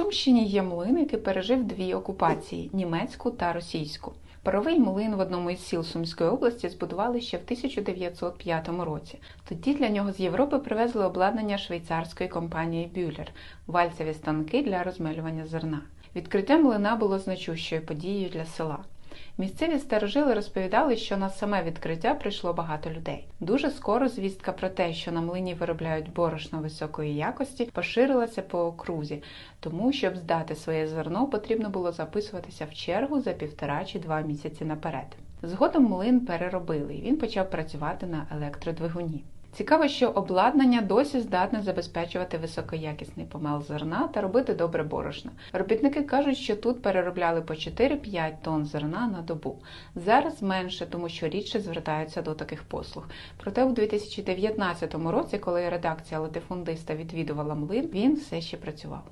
Сумщині є млин, який пережив дві окупації німецьку та російську. Паровий млин в одному із сіл Сумської області збудували ще в 1905 році. Тоді для нього з Європи привезли обладнання швейцарської компанії Бюллер – вальцеві станки для розмелювання зерна. Відкриття млина було значущою подією для села. Місцеві старожили розповідали, що на саме відкриття прийшло багато людей. Дуже скоро звістка про те, що на млині виробляють борошно високої якості, поширилася по окрузі, тому щоб здати своє зерно, потрібно було записуватися в чергу за півтора чи два місяці наперед. Згодом млин переробили, і він почав працювати на електродвигуні. Цікаво, що обладнання досі здатне забезпечувати високоякісний помел зерна та робити добре борошно. Робітники кажуть, що тут переробляли по 4-5 тонн зерна на добу. Зараз менше, тому що рідше звертаються до таких послуг. Проте у 2019 році, коли редакція латифундиста відвідувала млин, він все ще працював.